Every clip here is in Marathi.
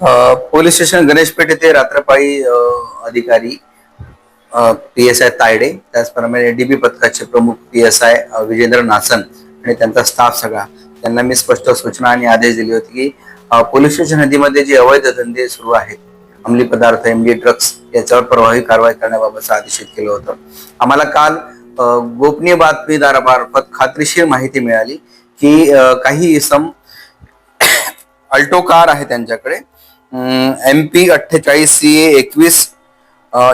पोलीस स्टेशन गणेशपेठ येथे रात्रपाळी अधिकारी पी एस आय तायडे त्याचप्रमाणे डीबी पथकाचे प्रमुख P S I Vijendra Nasan आणि त्यांचा स्टाफ सगळा त्यांना मी स्पष्ट सूचना आणि आदेश दिले होते की पोलीस स्टेशन हद्दीमध्ये जे अवैध धंदे सुरू आहेत अंमली पदार्थ एमडी ड्रग्स याच्यावर प्रभावी कारवाई करण्याबाबतचं आदेशित केलं होतं. आम्हाला काल गोपनीय बातमीदारामार्फत खात्रीशीर माहिती मिळाली की काही इसम अल्टो कार आहे त्यांच्याकडे एम पी अठ्ठेचाळीस सी ए एकवीस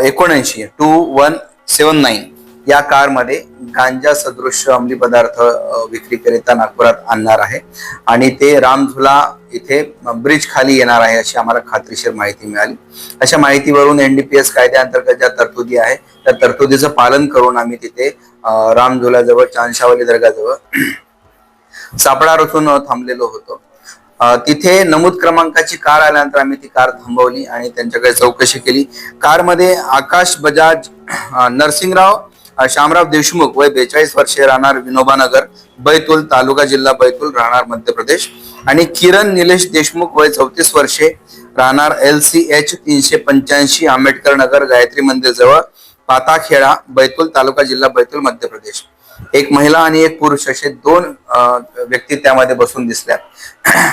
एकोणऐंशी टू वन सेवन नाईन या कारमध्ये गांजा सदृश अंमली पदार्थ विक्रीकरिता नागपुरात आणणार आहे. आणि ते रामझुला इथे ब्रिज खाली येणार आहे अशी आम्हाला खात्रीशीर माहिती मिळाली. अशा माहितीवरून एनडीपीएस कायद्याअंतर्गत ज्या तरतुदी आहे त्या तरतुदीचं पालन करून आम्ही तिथे रामझुलाजवळ चांशावली दर्गाजवळ सापळा रचून थांबलेलो होतो. तिथे नमूद क्रमांकाची कार आल्यानंतर आम्ही ती कार थांबवली आणि त्यांच्याकडे चौकशी केली. कारमध्ये आकाश बजाज नरसिंगराव श्यामराव शामराव देशमुख वय बेचाळीस वर्षे राहणार विनोबानगर बैतूल तालुका जिल्हा बैतूल राहणार मध्य प्रदेश. आणि किरण निलेश देशमुख वय चौतीस वर्षे राहणार एल सी एच तीनशे पंच्याऐंशी आंबेडकर नगर गायत्री मंदिर जवळ पाताखेडा बैतूल तालुका जिल्हा बैतूल मध्य प्रदेश. एक महिला आणि एक पुरुष असे दोन व्यक्ती त्यामध्ये बसून दिसल्या.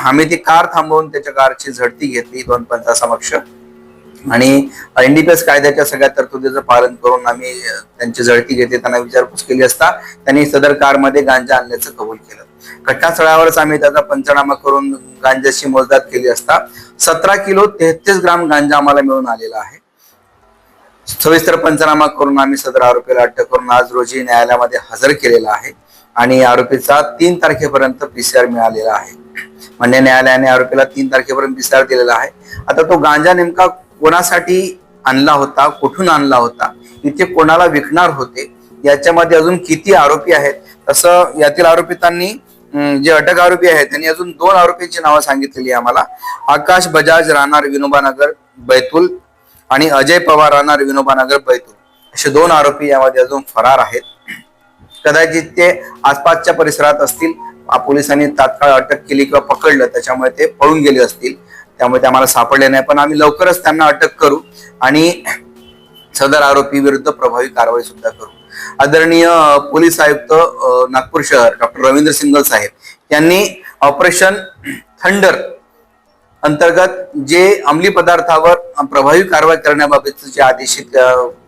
आम्ही ती कार थांबवून त्याच्या कारची झडती घेतली दोन पंचासमक्ष. आणि एनडीपीएस कायद्याच्या सगळ्या तरतुदीचं पालन करून आम्ही त्यांची झडती घेतली त्यांना विचारपूस केली असता त्यांनी सदर कारमध्ये गांजा आणल्याचं कबूल केलं. घटनास्थळावरच आम्ही त्याचा पंचनामा करून गांजाची मोजदाद केली असता सतरा किलो तेहतीस ग्राम गांजा आम्हाला मिळून आलेला आहे. सविस्तर पंचनामा करून आम्ही सदर आरोपीला अटक करून आज रोजी न्यायालयामध्ये हजर केलेला आहे. आणि आरोपीचा तीन तारखेपर्यंत पीसीआर मिळालेला आहे. म्हणजे न्यायालयाने आरोपीला तीन तारखेपर्यंत पीसीआर दिलेला आहे. आता तो गांजा नेमका कोणासाठी आणला होता कुठून आणला होता इथे कोणाला विकणार होते याच्यामध्ये अजून किती आरोपी आहेत तसं यातील आरोपितांनी जे अटक आरोपी आहेत त्यांनी अजून दोन आरोपींची नावं सांगितलेली आम्हाला. आकाश बजाज राहणार विनोबानगर बैतूल आणि अजय पवार राहणार विनोबानगर बैतूल. असे दोन आरोपी यामध्ये अजून फरार आहेत. कदाचित ते आसपासच्या परिसरात असतील. पोलिसांनी तात्काळ अटक केली किंवा पकडलं त्याच्यामुळे ते पळून गेले असतील. त्यामुळे ते आम्हाला सापडले नाही. पण आम्ही लवकरच त्यांना अटक करू आणि सदर आरोपी विरुद्ध प्रभावी कारवाई सुद्धा करू. आदरणीय पोलीस आयुक्त नागपूर शहर डॉक्टर रवींद्र सिंगल साहेब यांनी ऑपरेशन थंडर अंतर्गत जे अंमली पदार्थावर प्रभावी कारवाई करण्याबाबतचे जे आदेशित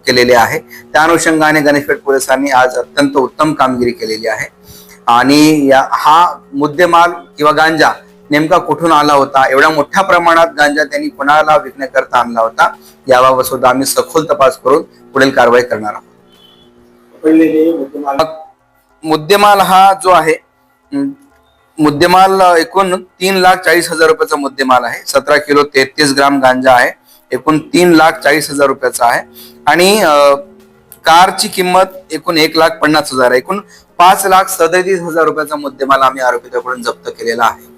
केलेले आहे त्या अनुषंगाने गणेशपेठ पोलिसांनी आज अत्यंत उत्तम कामगिरी केलेली आहे. आणि या हा मुद्देमाल किंवा गांजा नेमका कुठून आला होता एवढ्या मोठ्या प्रमाणात गांजा त्यांनी कोणाला विकण्याकरता आणला होता याबाबत सुद्धा आम्ही सखोल तपास करून पुढील कारवाई करणार आहोत. मुद्देमाल. हा जो आहे मुद्देमाल एकूण तीन लाख चाळीस हजार रुपयाचा मुद्देमाल आहे. सतरा किलो तेहतीस ग्राम गांजा आहे. एकूण तीन लाख चाळीस हजार रुपयाचा आहे. आणि कारची किंमत एकूण एक लाख पन्नास हजार आहे. एकूण पाच लाख सदतीस हजार रुपयाचा मुद्देमाल आम्ही आरोपीकडून जप्त केलेला आहे.